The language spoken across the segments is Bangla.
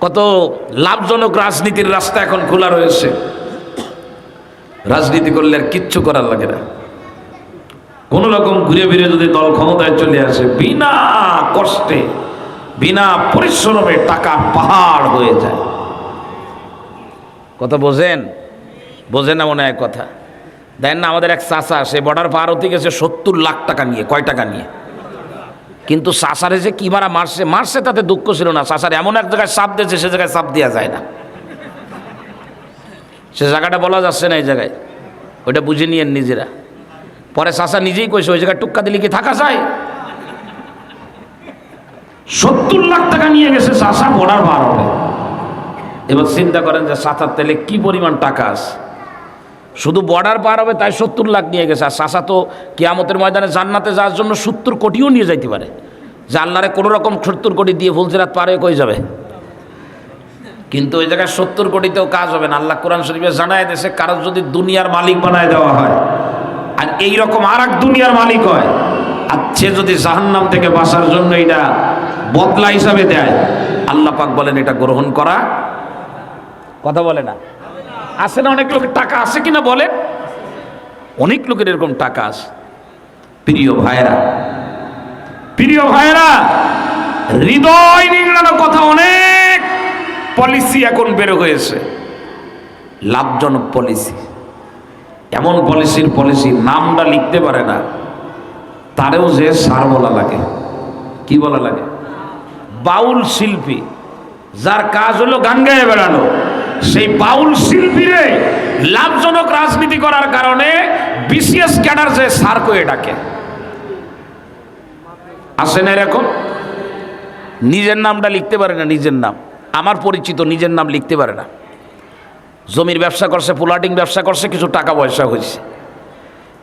কত লাভজনক রাজনীতির রাস্তা এখন খোলা রয়েছে। রাজনীতি করলে আর কিচ্ছু করার লাগে না। কোন রকম ঘুরে ফিরে যদি দল ক্ষমতায় চলে আসে, বিনা কষ্টে, বিনা পরিশ্রমে টাকা পাহাড় হয়ে যায়। কথা বোঝেন? বোঝেন না মনে হয় কথা। দেন না, আমাদের এক চাষা সে বর্ডার পার হতে গেছে সত্তর লাখ টাকা নিয়ে, কয় টাকা নিয়ে? কিন্তু সাসারে যে কি মারা মারছে মারছে তাতে দুঃখ ছিল না। সাসার এমন এক জায়গায় সাপ দিয়েছে, সে জায়গায় সাপ দেওয়া যায় না। সে জায়গাটা বলা যাচ্ছে না এই জায়গায়। ওইটা বুঝে নিয়েন নিজেরা। পরে সাসা নিজেই কইছে, ওই জায়গায় টুক্কা দিলে কি থাকা যায়? সত্তর লাখ টাকা নিয়ে গেছে সাসা বর্ডার পার হবে এবার চিন্তা করেন যে সাতার তেলে কি পরিমাণ টাকা আছে। শুধু বর্ডার পার হবে, তাই সত্তর লাখ নিয়ে গেছে। আর সাসা তো কিয়ামতের ময়দানে জান্নাতে যাওয়ার জন্য সত্তর কোটিও নিয়ে যাইতে পারে। জান্নারে কোনো রকম সত্তর কোটি দিয়ে ফুলসিরাত পার হয়ে কই যাবে? কিন্তু ওই জায়গায় সত্তর কোটিতেও কাজ হবে না। আল্লাহ কোরআন শরীফে জানায় দেশে কারও যদি দুনিয়ার মালিক বানায় দেওয়া হয়, আর এই রকম আর এক দুনিয়ার মালিক হয়, আর সে যদি জাহান্নাম থেকে বাঁচার জন্য এটা বদলা হিসাবে দেয়, আল্লাহ পাক বলেন এটা গ্রহণ করা কথা বলে না। আছে না অনেক লোকের টাকা আছে কিনা বলেন? অনেক লোকের এরকম টাকা আছে। প্রিয় ভাইরা প্রিয় ভাইরা হৃদয় নিংড়ানো কথা অনেক পলিসি এখন বের হয়েছে। লাভজনক পলিসি এমন পলিসির পলিসি নামটা লিখতে পারে না। তারেও যে সার বলা লাগে। কি বলা লাগে? বাউল শিল্পী, যার কাজ হলো গান গায়ে বেড়ানো। সেই বাউল শিল্পীরে লাভজনক রাজনীতি করার কারণে বিসিএস ক্যাডার যে সার কয়ে ডাকে। আসে না এরকম? নিজের নামটা লিখতে পারে না নিজের নাম। আমার পরিচিত নিজের নাম লিখতে পারে না। জমির ব্যবসা করছে, পোলাটিং ব্যবসা করছে, কিছু টাকা পয়সা হয়েছে।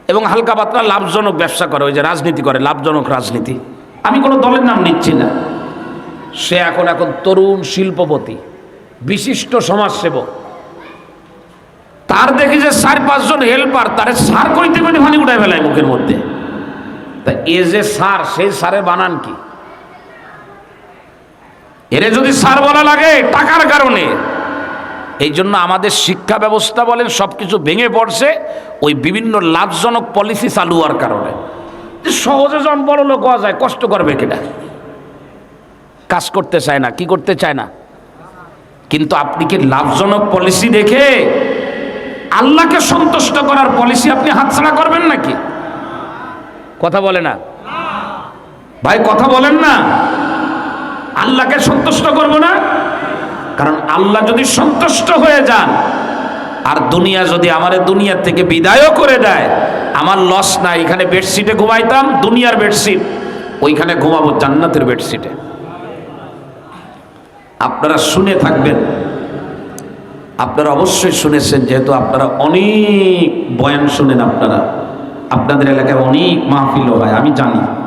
এবং হালকা পাতলা লাভজনক ব্যবসা করে, ওই যে রাজনীতি করে, লাভজনক রাজনীতি। আমি কোনো দলের নাম নিচ্ছি না। সে এখন এখন তরুণ শিল্পপতি। বিশিষ্ট সমাজসেবক। তার দেখি যে চার পাঁচজন হেল্পার তারে সার করিতে করে ফানি উঠায় ফেলায় মুখের মধ্যে। তা এ যে সার, সেই সারের বানান কি? এরে যদি সার বলা লাগে টাকার কারণে এই জন্য আমাদের শিক্ষা ব্যবস্থা বলেন সব কিছু ভেঙে পড়ছে, ওই বিভিন্ন লাভজনক পলিসি চালু হওয়ার কারণে। সহজে যখন বড় লোক হওয়া যায়, কষ্ট করবে কিনা কাজ করতে চায় না, কি করতে চায় না? কিন্তু আপনি কি লাভজনক পলিসি দেখে আল্লাহকে সন্তুষ্ট করার পলিসি আপনি হাতছাড়া করবেন নাকি? কথা বলে না? ভাই, কথা বলেন না। আল্লাহকে সন্তুষ্ট করব না? কারণ আল্লাহ যদি সন্তুষ্ট হয়ে যান, আর দুনিয়া যদি আমার দুনিয়ার থেকে বিদায়ও করে দেয়, আমার লস নাই, এখানে বেডশিটে ঘুমাইতাম, দুনিয়ার বেডশিট ওইখানে ঘুমাবো জান্নাতের বেডশিটে আপনারা শুনে থাকবেন। আপনারা অবশ্যই শুনেছেন, যেহেতু আপনারা অনেক বয়ান শুনেন আপনারা। আপনাদের এলাকায় অনেক মাহফিল হয়, আমি জানি।